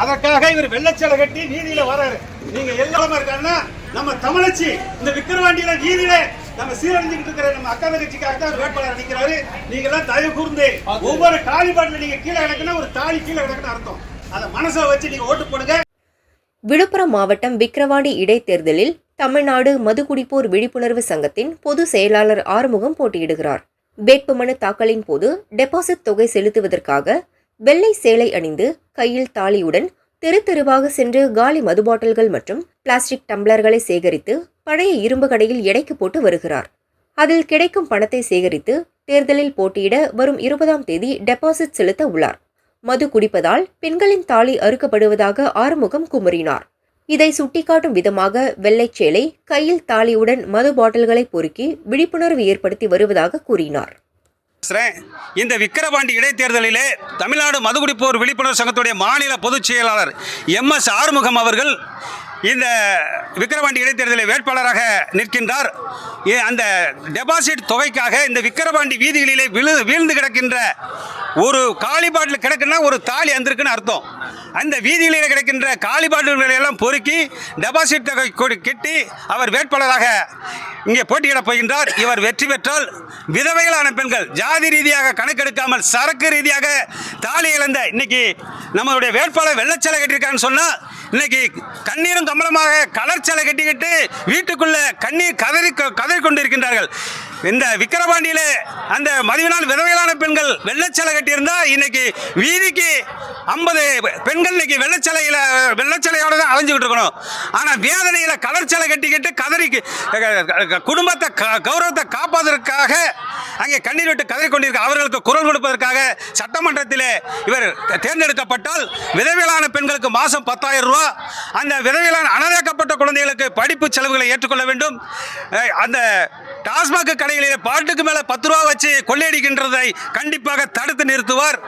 அதற்காக இவர் வெள்ளச்சலை கட்டி வீதியில வராரு நீங்க எல்லாமே இருக்காருன்னா நம்ம தமிழச்சி இந்த விக்கிரவாண்டியில வீதியில நம்ம சீரழிஞ்சுக்கிட்டு இருக்கிற நம்ம அக்கா தங்கச்சிக்காக தான் வேட்பாளர் நிக்கிறாரு. நீங்க எல்லாம் தயவு கூர்ந்து ஒவ்வொரு காலிபாட்டில் நீங்க கீழே கிடக்குன்னா ஒரு தாலி கீழே கிடக்குன்னு அர்த்தம். அதை மனசை வச்சு நீங்க ஓட்டு போடுங்க. விழுப்புரம் மாவட்டம் விக்கிரவாண்டி இடைத்தேர்தலில் தமிழ்நாடு மதுகுடிப்போர் விழிப்புணர்வு சங்கத்தின் பொதுச் செயலாளர் ஆறுமுகம் போட்டியிடுகிறார். வேட்புமனு தாக்கலின் போது டெபாசிட் தொகை செலுத்துவதற்காக வெள்ளை சேலை அணிந்து கையில் தாலியுடன் தெரு தெருவாக சென்று காலி மது பாட்டில்கள் மற்றும் பிளாஸ்டிக் டம்ளர்களை சேகரித்து பழைய இரும்பு கடையில் எடைக்கு போட்டு வருகிறார். அதில் கிடைக்கும் பணத்தை சேகரித்து தேர்தலில் போட்டியிட வரும் இருபதாம் தேதி டெபாசிட் செலுத்த உள்ளார். மது குடிப்பதால் பெண்களின் தாலி அறுக்கப்படுவதாக ஆறுமுகம் குமுறினார். இதை சுட்டிக்காட்டும் விதமாக வெள்ளைச் சேலை கையில் தாலியுடன் மது பாட்டில்களை பொறுக்கி விழிப்புணர்வு ஏற்படுத்தி வருவதாக கூறினார். பேசுகிறேன் இந்த விக்கிரவாண்டி இடைத்தேர்தலிலே தமிழ்நாடு மதுகுடிப்போர் விழிப்புணர்வு சங்கத்துடைய மாநில பொதுச் செயலாளர் எம் எஸ் ஆறுமுகம் அவர்கள் இந்த விக்கிரவாண்டி இடைத்தேர்தலில் வேட்பாளராக நிற்கின்றார். ஏ- அந்த டெபாசிட் தொகைக்காக இந்த விக்கிரவாண்டி வீதிகளிலே விழு வீழ்ந்து கிடக்கின்ற ஒரு காலி பாட்டில் கிடக்குன்னா ஒரு தாலி அந்திருக்குன்னு அர்த்தம். அந்த வீதிகளில் கிடைக்கின்ற காலி எல்லாம் பொறுக்கி டெபாசிட் தொகை கொடு- கட்டி அவர் வேட்பாளராக இங்கே போட்டியிடப் போகின்றார். இவர் வெற்றி பெற்றால் விதவைகளான பெண்கள் ஜாதி ரீதியாக கணக்கெடுக்காமல் சரக்கு ரீதியாக தாலி இழந்த இன்னைக்கு நம்மளுடைய வேட்பாளர் வெள்ளச்சலை கட்டியிருக்கான்னு சொன்னால் இன்னைக்கு கண்ணீரும் கம்பளமாக கலர் சேலை கட்டிக்கிட்டு வீட்டுக்குள்ளே கண்ணீர் கதறி கதறி கொண்டிருக்கின்றார்கள். இந்த விக்கிரவாண்டியில அந்த மதிவினால் விதவையிலான பெண்கள் வெள்ளச்சலை கட்டியிருந்தா இன்னைக்கு வீதிக்கு ஐம்பது பெண்கள் இன்னைக்கு வெள்ளச்சலையில் வெள்ளச்சலையோட தான் அலைஞ்சுக்கிட்டு இருக்கணும். ஆனால் வேதனையில் கலர் கட்டிக்கிட்டு கதறி குடும்பத்தை கௌரவத்தை காப்பதற்காக அங்கே கண்ணீர் விட்டு கதறி கொண்டிருக்க அவர்களுக்கு குரல் கொடுப்பதற்காக சட்டமன்றத்தில் இவர் தேர்ந்தெடுக்கப்பட்டால் விதவியலான பெண்களுக்கு மாதம் பத்தாயிரம் ரூபா. அந்த விதவியலான அனதாக்கப்பட்ட குழந்தைகளுக்கு படிப்பு செலவுகளை ஏற்றுக்கொள்ள வேண்டும். அந்த டாஸ்மாக் கடைகளில் பாட்டுக்கு மேலே பத்து ரூபா வச்சு கொள்ளையடிக்கின்றதை கண்டிப்பாக தடுத்து நிறுத்துவார்.